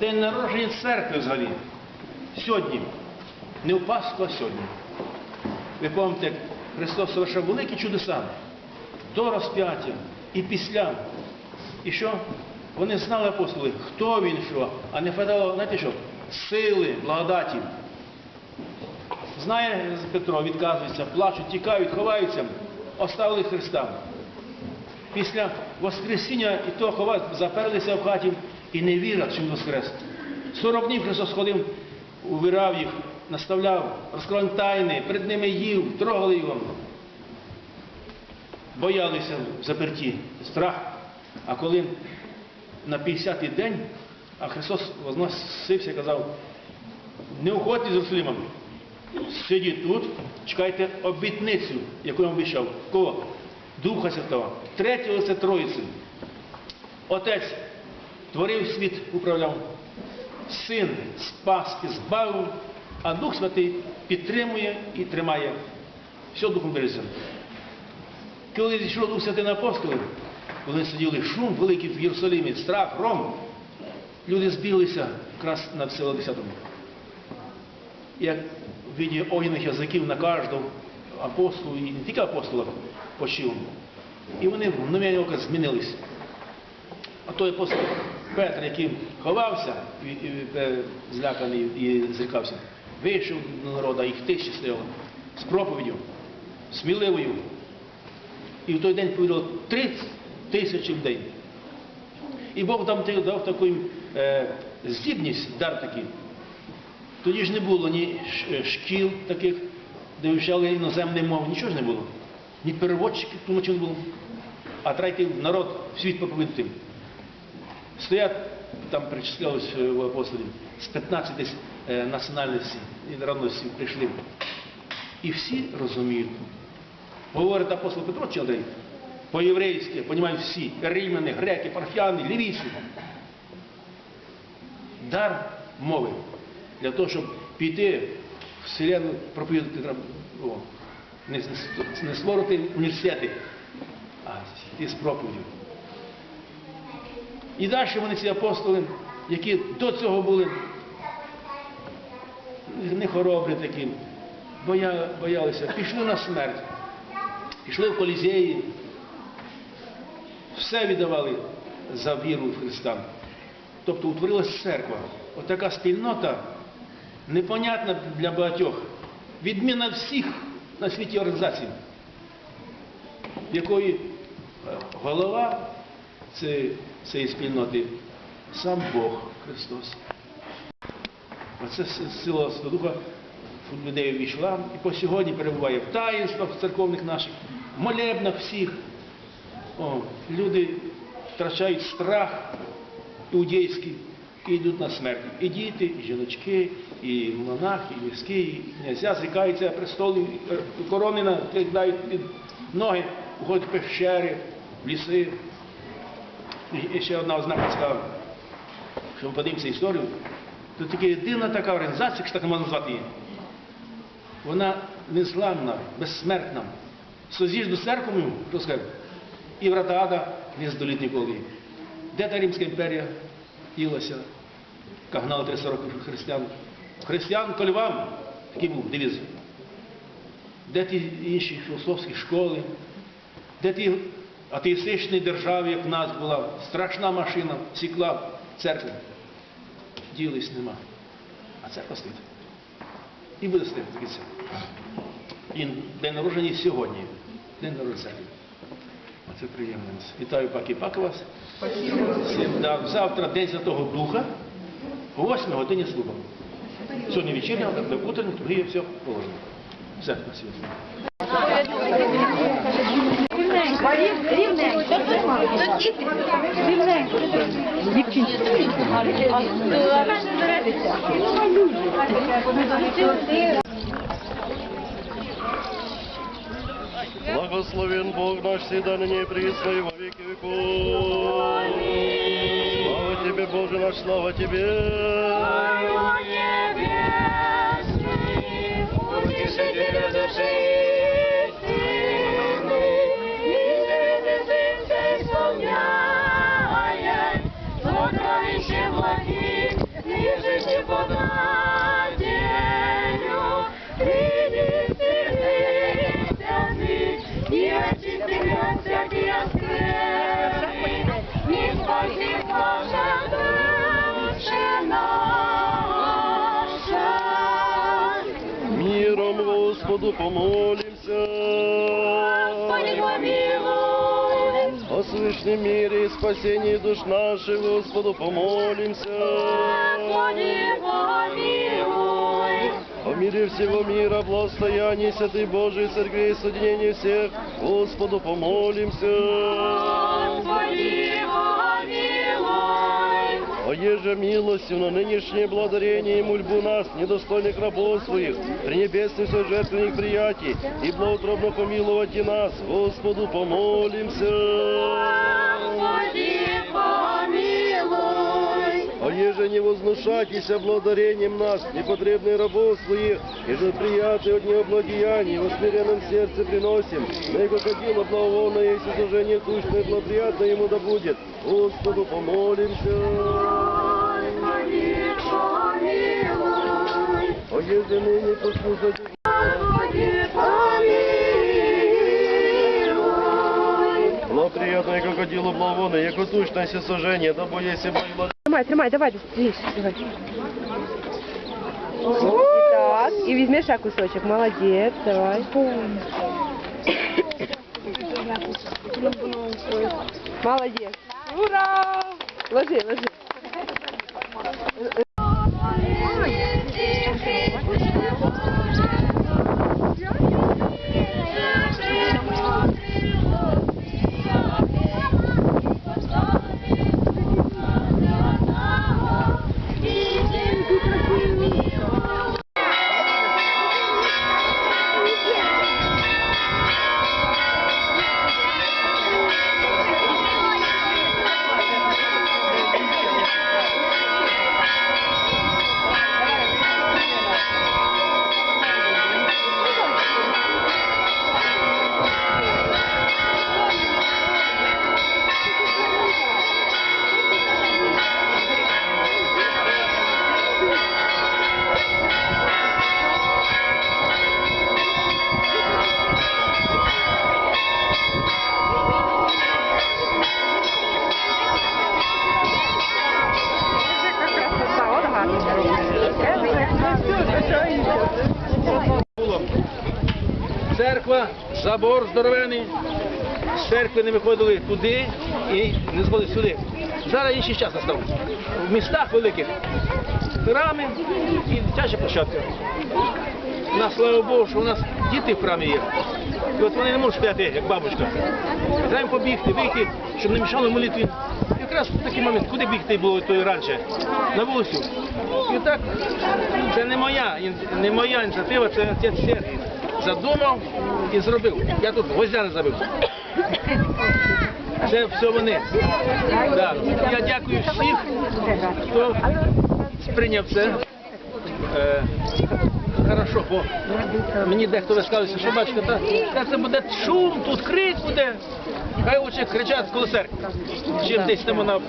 День народження церкви взагалі. Сьогодні. Не в Пасху, а сьогодні. Ви пам'ятаєте, як Христос совершав великі чудеса до розп'яття і після. І що? Вони знали апостоли, хто він що, а не хватало, знаєте що, сили, благодаті. Знає Петро, відказується, плачуть, тікають, ховаються, оставили Христа. Після Воскресіння і то ховають, заперлися в хаті і не вірять, що він Воскрес. Сорок днів Христос ходив, увирав їх, наставляв, розкривав тайни, перед ними їв, трогали його. Боялися в заперті, страх. А коли на 50-й день, а Христос возносився і казав, не уходьте з Єрусалимом, сидіть тут, чекайте обітницю, яку я обіцяв. Кого? Духа Святого. Третього це Троїці. Отець творив світ, управляв. Син спас і збавив, а Дух Святий підтримує і тримає. Все Духом береться. Коли зійшов Дух Святий на апостолів, коли сиділи шум великий в Єрусалимі, страх, ром, люди збіглися якраз на село 10 як віді огняних язиків на кожного апостолу, і не тільки апостола почив. І вони в мгновення ока змінились. А той апостол Петр, який ховався, е, зляканий і зрікався, вийшов до народу, їх тисячі стояло, з проповіддю, сміливою. І в той день повідало 30 тисяч людей. І Бог там дав таку е, здібність, дар такий. Тоді ж не було ні шкіл таких, де вивчали іноземні мови, нічого ж не було. Ні переводчиків, чого не було. А третій народ в світ проповідати. Стоять, там причислялось е, у апостолів, з 15 десь е, національностей і народностей прийшли. І всі розуміють. Говорить апостол Петро Андрій, по-єврейськи, понімають всі, римляни, греки, парфяни, лівійці. Дар мови для того, щоб піти в селяну проповідати треба не, не створити університети, а йти з проповіддю. І далі вони ці апостоли, які до цього були не хоробрі такі, боя, боялися, пішли на смерть, пішли в колізеї, все віддавали за віру в Христа. Тобто утворилась церква. Отака спільнота непонятна для багатьох, відміна всіх на світі організацій, якої е, голова цієї, спільноти сам Бог Христос. Оце сила Святого людей увійшла і по сьогодні перебуває в таїнствах церковних наших, в молебнах всіх. О, люди втрачають страх іудейський і йдуть на смерть. І діти, і жіночки, і монахи, і міські, і князя зрікаються престолів, е, корони накидають під ноги, уходять в пещери, в ліси. І- ще одна ознака цікава, що ми подивимося історію, то тільки єдина така організація, якщо так можна назвати її, вона незламна, безсмертна. Созіжду церквою, хто скаже, і врата ада не здоліть ніколи. Де та Римська імперія ділася, яка гнала 300 років християн? Християн коль вам, такий був девіз. Де ті інші філософські школи, де ті атеїстичні держави, як в нас була, страшна машина, сікла церкви. Ділись нема. А церква стоїть. І буде стояти це. І день народження сьогодні. День народження церкви. Оце приємно. Вітаю паки паки вас. Всім, да, завтра День Святого Духа, о 8 годині служба. Сьогодні вечірня, утренник, другий все положено. Все, на світі. Благословен Бог наш всегда ныне и присно во веки веков. Слава Тебе, Боже наш, слава Тебе. Утешителя души Господу помолимся. Господи, помилуй. О свышнем мире и спасении душ наших, Господу помолимся. Господи, помилуй. О мире всего мира, благостоянии Святой Божией Церкви и соединении всех, Господу помолимся. Господи, помилуй. О еже милостью на нынешнее благодарение и мольбу нас, недостойных рабов своих, пренебесных все жертвенных приятий, и благоутробно помиловать и нас, Господу помолимся. Господи, помилуй. О Еже не вознушайтесь благодарением нас, непотребный рабов своих, и же приятные от него благодеяний, во смиренном сердце приносим. На его ходил обновлено, если служение кучное, благоприятно ему да будет. Господу помолимся. О, если мы не послушать... Господи, помилуй! Благоприятное крокодилу благовоны, яко тучное сожжение, дабы себе бы Тримай, тримай, давай, здесь, давай. Так, і візьми ще кусочок, молодець, давай. Молодець. Ура! Ложи, ложи. Забор здоровений. З церкви не виходили туди і не зходили сюди. Зараз інший час настав. В містах великих храми і дитяча площадка. У нас, слава Богу, що у нас діти в храмі є. І от вони не можуть стояти, як бабушка. Треба побігти, вийти, щоб не мішали молитві. Якраз в такий момент, куди бігти було то і раніше? На вулицю. І так, це не моя, не моя ініціатива, це отець Сергій задумав і зробив. Я тут гвоздя забив. Це все вони. Я дякую всіх, хто сприйняв це. Е, хорошо, бо мені дехто висказується, що бачите, та, та це буде шум, тут крик буде. Хай лучше кричать коло церкви, чим десь там на